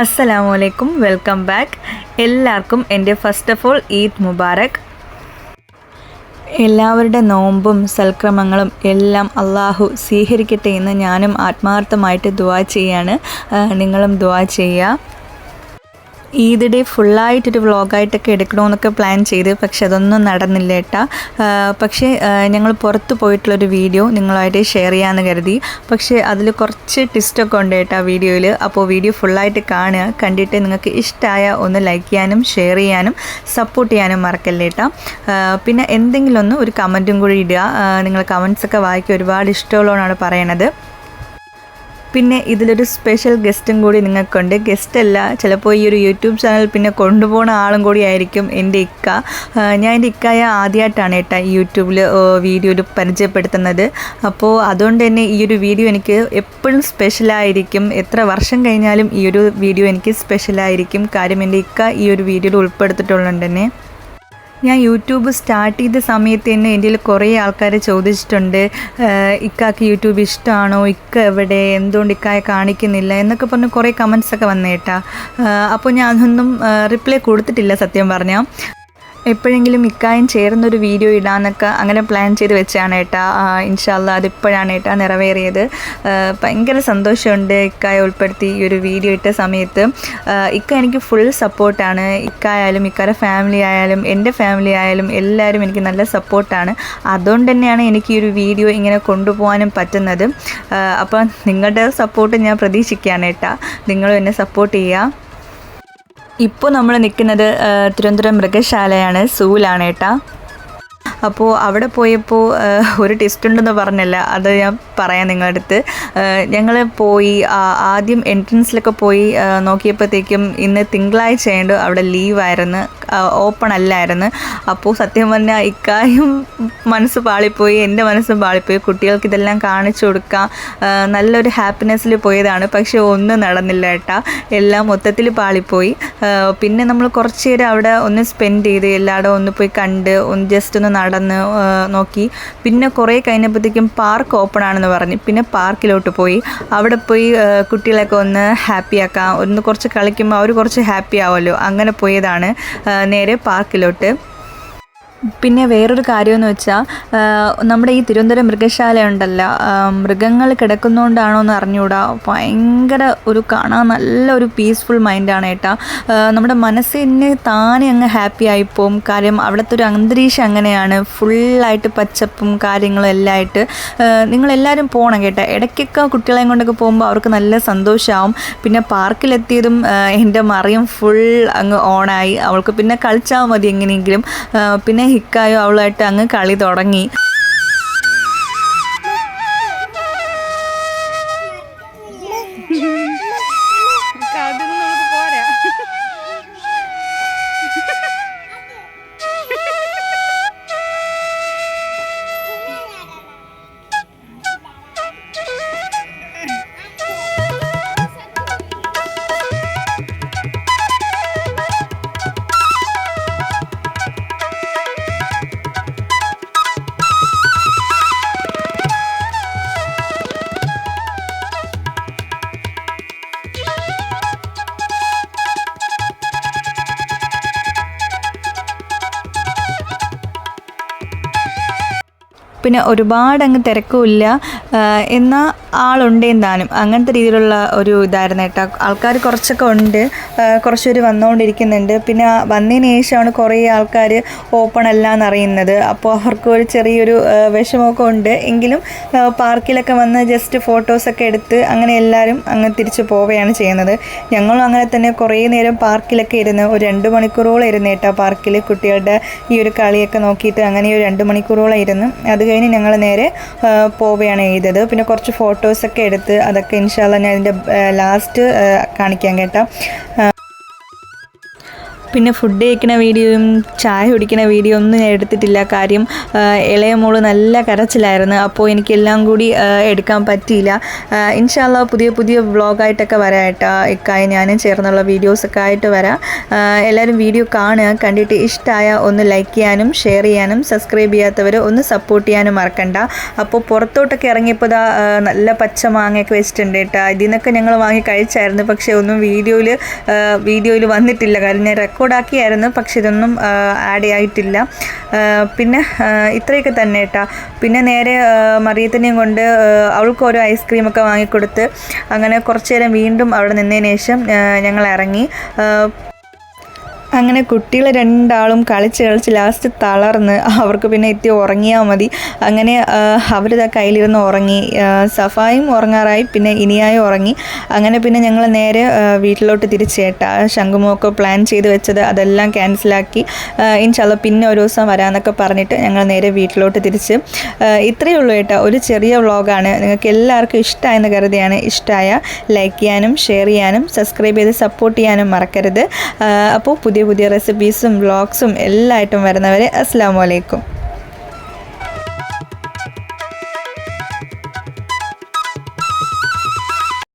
അസ്സലാമു അലൈക്കും welcome back എല്ലാവർക്കും എന്റെ first of all Eid Mubarak. എല്ലാവരുടെ നോമ്പും സൽക്രമങ്ങളും എല്ലാം അള്ളാഹു സ്വീകരിക്കട്ടെ എന്ന് ഞാനും ആത്മാർത്ഥമായിട്ട് ദുവാ ചെയ്യാണ്. നിങ്ങളും ദുവാ ചെയ്യുക. ഈദ് ഫുള്ളായിട്ടൊരു വ്ളോഗായിട്ടൊക്കെ എടുക്കണമെന്നൊക്കെ പ്ലാൻ ചെയ്ത് പക്ഷെ അതൊന്നും നടന്നില്ല ഏട്ടാ. പക്ഷേ ഞങ്ങൾ പുറത്ത് പോയിട്ടുള്ളൊരു വീഡിയോ നിങ്ങളുമായിട്ട് ഷെയർ ചെയ്യാമെന്ന് കരുതി. പക്ഷേ അതിൽ കുറച്ച് ട്വിസ്റ്റൊക്കെ ഉണ്ട് ഏട്ടാ വീഡിയോയിൽ അപ്പോൾ വീഡിയോ ഫുള്ളായിട്ട് കാണുക കണ്ടിട്ട് നിങ്ങൾക്ക് ഇഷ്ടമായ ഒന്ന് ലൈക്ക് ചെയ്യാനും ഷെയർ ചെയ്യാനും സപ്പോർട്ട് ചെയ്യാനും മറക്കല്ലേ ഏട്ടാ. പിന്നെ എന്തെങ്കിലും ഒന്ന് ഒരു കമന്റും കൂടി ഇടുക. നിങ്ങൾ കമൻസൊക്കെ വായിക്കുക ഒരുപാട് ഇഷ്ടമുള്ളതാണ് പറയണത്. പിന്നെ ഇതിലൊരു സ്പെഷ്യൽ ഗസ്റ്റും കൂടി നിങ്ങൾക്കുണ്ട്. ഗസ്റ്റ് അല്ല ചിലപ്പോൾ ഈ ഒരു യൂട്യൂബ് ചാനൽ പിന്നെ കൊണ്ടുപോകുന്ന ആളും കൂടി ആയിരിക്കും എന്റെ ഇക്ക. ഞാൻ എന്റെ ഇക്കായ ആദ്യമായിട്ടാണ് ഏട്ടാ യൂട്യൂബിൽ വീഡിയോയിൽ പരിചയപ്പെടുത്തുന്നത്. അപ്പോൾ അതുകൊണ്ട് തന്നെ ഈ ഒരു വീഡിയോ എനിക്ക് എപ്പോഴും സ്പെഷ്യലായിരിക്കും എത്ര വർഷം കഴിഞ്ഞാലും ഈ ഒരു വീഡിയോ എനിക്ക് സ്പെഷ്യലായിരിക്കും കാര്യം എന്റെ ഇക്ക ഈ ഒരു വീഡിയോയിൽ ഉൾപ്പെടുത്തിയിട്ടുള്ളത് തന്നെ. ഞാൻ യൂട്യൂബ് സ്റ്റാർട്ട് ചെയ്ത സമയത്ത് തന്നെ എന്റെ കുറേ ആൾക്കാർ ചോദിച്ചിട്ടുണ്ട് "ഏഹ് ഇക്കാക്ക് യൂട്യൂബ് ഇഷ്ടമാണോ? ഇക്ക എവിടെ? എന്തുകൊണ്ട് ഇക്കായെ കാണിക്കുന്നില്ല? എന്നൊക്കെ പറഞ്ഞ് കുറേ കമൻസ് ഒക്കെ വന്നേട്ടാ. അപ്പോൾ ഞാൻ അതൊന്നും റിപ്ലൈ കൊടുത്തിട്ടില്ല സത്യം പറഞ്ഞാൽ എപ്പോഴെങ്കിലും ഇക്കായും ചേർന്നൊരു വീഡിയോ ഇടാന്നൊക്കെ അങ്ങനെ പ്ലാൻ ചെയ്ത് വെച്ചാണ് ഏട്ടാ. ഇൻഷാല്ല അതിപ്പോഴാണ് ഏട്ടാ നിറവേറിയത്. ഭയങ്കര സന്തോഷമുണ്ട് ഇക്കായ ഉൾപ്പെടുത്തി ഈ ഒരു വീഡിയോ ഇട്ട സമയത്ത്. ഇക്ക എനിക്ക് ഫുൾ സപ്പോർട്ടാണ് ഇക്കായാലും ഇക്കാരുടെ ഫാമിലി ആയാലും എന്റെ ഫാമിലി ആയാലും എല്ലാവരും എനിക്ക് നല്ല സപ്പോർട്ടാണ് അതുകൊണ്ട് തന്നെയാണ് എനിക്ക് ഈ ഒരു വീഡിയോ ഇങ്ങനെ കൊണ്ടുപോകാനും പറ്റുന്നത്. അപ്പം നിങ്ങളുടെ സപ്പോർട്ട് ഞാൻ പ്രതീക്ഷിക്കുകയാണ് ഏട്ടാ. നിങ്ങളും എന്നെ സപ്പോർട്ട് ചെയ്യുക. ഇപ്പോൾ നമ്മൾ നിൽക്കുന്നത് തിരുവനന്തപുരം മൃഗശാലയാണ്. സൂലാണ് ഏട്ടാ. അപ്പോൾ അവിടെ പോയപ്പോൾ ഒരു ടെസ്റ്റ് ഉണ്ടെന്ന് പറഞ്ഞല്ല. അത് ഞാൻ പറയാം നിങ്ങളുടെ അടുത്ത് ഞങ്ങൾ പോയി ആദ്യം എൻട്രൻസിലൊക്കെ പോയി നോക്കിയപ്പോഴത്തേക്കും ഇന്ന് തിങ്കളാഴ്ച ആയതുകൊണ്ട് അവിടെ ലീവായിരുന്നു. ഓപ്പൺ അല്ലായിരുന്നു. അപ്പോൾ സത്യം പറഞ്ഞാൽ ഇക്കായും മനസ്സ് പാളിപ്പോയി എന്റെ മനസ്സും പാളിപ്പോയി. കുട്ടികൾക്ക് ഇതെല്ലാം കാണിച്ചു കൊടുക്കാം. നല്ലൊരു ഹാപ്പിനെസ്സിൽ പോയതാണ്. പക്ഷേ ഒന്നും നടന്നില്ല ഏട്ടാ. എല്ലാം മൊത്തത്തിൽ പാളിപ്പോയി. പിന്നെ നമ്മൾ കുറച്ച് നേരം അവിടെ ഒന്ന് സ്പെൻഡ് ചെയ്ത് എല്ലാവരും ഒന്ന് പോയി കണ്ട് ഒന്ന് ജസ്റ്റ് ഒന്ന് നടന്ന് നോക്കി. പിന്നെ കുറേ കഴിഞ്ഞപ്പോഴത്തേക്കും പാർക്ക് ഓപ്പൺ ആണെന്ന് പറഞ്ഞ്. പിന്നെ പാർക്കിലോട്ട് പോയി. അവിടെ പോയി കുട്ടികളൊക്കെ ഒന്ന് ഹാപ്പി ആക്കാം. ഒന്ന് കുറച്ച് കളിക്കുമ്പോൾ അവർ കുറച്ച് ഹാപ്പി ആവുമല്ലോ. അങ്ങനെ പോയതാണ് നേരെ പാർക്കിലോട്ട്. പിന്നെ വേറൊരു കാര്യമെന്ന് വെച്ചാൽ നമ്മുടെ ഈ തിരുവനന്തപുരം മൃഗശാല ഉണ്ടല്ലോ മൃഗങ്ങൾ കിടക്കുന്നതുകൊണ്ടാണോ എന്ന് അറിഞ്ഞുകൂടാ ഭയങ്കര ഒരു കാണാൻ നല്ല ഒരു പീസ്ഫുൾ മൈൻഡാണ് ഏട്ടാ. നമ്മുടെ മനസ്സിനെ താനെ അങ്ങ് ഹാപ്പി ആയിപ്പോവും. കാര്യം അവിടുത്തെ ഒരു അന്തരീക്ഷം അങ്ങനെയാണ്. ഫുള്ളായിട്ട് പച്ചപ്പും കാര്യങ്ങളും എല്ലാം ആയിട്ട് നിങ്ങളെല്ലാവരും പോകണം കേട്ടോ. ഇടയ്ക്കൊക്കെ കുട്ടികളെയും കൊണ്ടൊക്കെ പോകുമ്പോൾ അവർക്ക് നല്ല സന്തോഷമാവും പിന്നെ പാർക്കിലെത്തിയതും എന്റെ മറിയം ഫുൾ അങ്ങ് ഓണായി അവൾക്ക് പിന്നെ കളിച്ചാൽ മതി എങ്ങനെയെങ്കിലും. പിന്നെ ഹിക്കായോ അവളായിട്ട് അങ്ങ് കളി തുടങ്ങി. പിന്നെ ഒരുപാട് അങ്ങ് തിരക്കുമില്ല. എന്നാൽ ആളുണ്ട് എന്താനും. അങ്ങനത്തെ രീതിയിലുള്ള ഒരു ഇതായിരുന്നു കേട്ടോ. ആൾക്കാർ കുറച്ചൊക്കെ ഉണ്ട്. കുറച്ച് പേര് വന്നുകൊണ്ടിരിക്കുന്നുണ്ട് പിന്നെ വന്നതിന് ശേഷമാണ് കുറേ ആൾക്കാർ ഓപ്പൺ അല്ല എന്നറിയുന്നത് അപ്പോൾ അവർക്ക് ഒരു ചെറിയൊരു വിഷമമൊക്കെ ഉണ്ട്. എങ്കിലും പാർക്കിലൊക്കെ വന്ന് ജസ്റ്റ് ഫോട്ടോസൊക്കെ എടുത്ത് അങ്ങനെ എല്ലാവരും അങ്ങ് തിരിച്ചു പോവുകയാണ് ചെയ്യുന്നത്. ഞങ്ങളും അങ്ങനെ തന്നെ കുറേ നേരം പാർക്കിലൊക്കെ ഇരുന്ന് ഒരു രണ്ട് മണിക്കൂറോളം ഇരുന്ന് കേട്ടോ പാർക്കിൽ കുട്ടികളുടെ ഈ ഒരു കളിയൊക്കെ നോക്കിയിട്ട് അങ്ങനെ ഒരു രണ്ട് മണിക്കൂറോളം ഇരുന്ന് അത് കഴിഞ്ഞ് ഞങ്ങൾ നേരെ പോവുകയാണ് ചെയ്തത്. പിന്നെ കുറച്ച് ഫോട്ടോസൊക്കെ എടുത്ത് അതൊക്കെ ഇൻഷാല്ല ഞാൻ ഇതിന്റെ ലാസ്റ്റ് കാണിക്കാൻ കേട്ടോ. പിന്നെ ഫുഡ് കഴിക്കുന്ന വീഡിയോയും ചായ കുടിക്കുന്ന വീഡിയോ ഒന്നും ഞാൻ എടുത്തിട്ടില്ല. കാര്യം ഇളയ മോൾ നല്ല കരച്ചിലായിരുന്നു. അപ്പോൾ എനിക്കെല്ലാം കൂടി എടുക്കാൻ പറ്റിയില്ല. ഇൻഷാല്ല പുതിയ പുതിയ വ്ളോഗായിട്ടൊക്കെ വരാം കേട്ടോ. ഇക്കായി ഞാനും ചേർന്നുള്ള വീഡിയോസൊക്കെ ആയിട്ട് വരാം. എല്ലാവരും വീഡിയോ കാണുക. കണ്ടിട്ട് ഇഷ്ടമായ ഒന്ന് ലൈക്ക് ചെയ്യാനും ഷെയർ ചെയ്യാനും സബ്സ്ക്രൈബ് ചെയ്യാത്തവർ ഒന്ന് സപ്പോർട്ട് ചെയ്യാനും മറക്കണ്ട. അപ്പോൾ പുറത്തോട്ടൊക്കെ ഇറങ്ങിയപ്പോൾ ഇതാ നല്ല പച്ച മാങ്ങയൊക്കെ വെച്ചിട്ടുണ്ട് കേട്ടോ. ഇതിൽ നിന്നൊക്കെ ഞങ്ങൾ വാങ്ങി കഴിച്ചായിരുന്നു. പക്ഷേ ഒന്നും വീഡിയോയിൽ വീഡിയോയിൽ വന്നിട്ടില്ല. കാരണം ഞാൻ റെക്കോർഡാക്കിയായിരുന്നു പക്ഷെ ഇതൊന്നും ആഡ് ആയിട്ടില്ല പിന്നെ ഇത്രയൊക്കെ തന്നെ കേട്ടോ. പിന്നെ നേരെ മറിയത്തിനെയും കൊണ്ട് അവൾക്ക് ഓരോ ഐസ്ക്രീമൊക്കെ വാങ്ങിക്കൊടുത്ത് അങ്ങനെ കുറച്ചു നേരം വീണ്ടും അവിടെ നിന്നതിന് ശേഷം ഞങ്ങൾ ഇറങ്ങി. അങ്ങനെ കുട്ടികൾ രണ്ടാളും കളിച്ച് കളിച്ച് ലാസ്റ്റ് തളർന്ന് അവർക്ക് പിന്നെ എത്തി ഉറങ്ങിയാൽ മതി. അങ്ങനെ അവരിതാ കയ്യിലിരുന്ന് ഉറങ്ങി. സഫായും ഉറങ്ങാറായി. പിന്നെ ഇനിയായി ഉറങ്ങി. അങ്ങനെ പിന്നെ ഞങ്ങൾ നേരെ വീട്ടിലോട്ട് തിരിച്ചേട്ട ശംഖുമൊക്കെ പ്ലാൻ ചെയ്ത് വെച്ചത് അതെല്ലാം ക്യാൻസലാക്കി ഇൻഷാല്ല പിന്നെ ഒരു ദിവസം വരാമെന്നൊക്കെ പറഞ്ഞിട്ട് ഞങ്ങൾ നേരെ വീട്ടിലോട്ട് തിരിച്ച്. ഇത്രയേ ഉള്ളൂ കേട്ടോ ഒരു ചെറിയ വ്ളോഗാണ്. നിങ്ങൾക്ക് എല്ലാവർക്കും ഇഷ്ടമായെന്ന് കരുതിയാണ്. ഇഷ്ടമായ ലൈക്ക് ചെയ്യാനും ഷെയർ ചെയ്യാനും സബ്സ്ക്രൈബ് ചെയ്ത് സപ്പോർട്ട് ചെയ്യാനും മറക്കരുത്. അപ്പോൾ അപ്പോൾ പുതിയ പുതിയ റെസിപ്പീസും വ്ളോഗ്സും എല്ലായിട്ടും വരുന്നവരെ അസ്സാം വലൈക്കും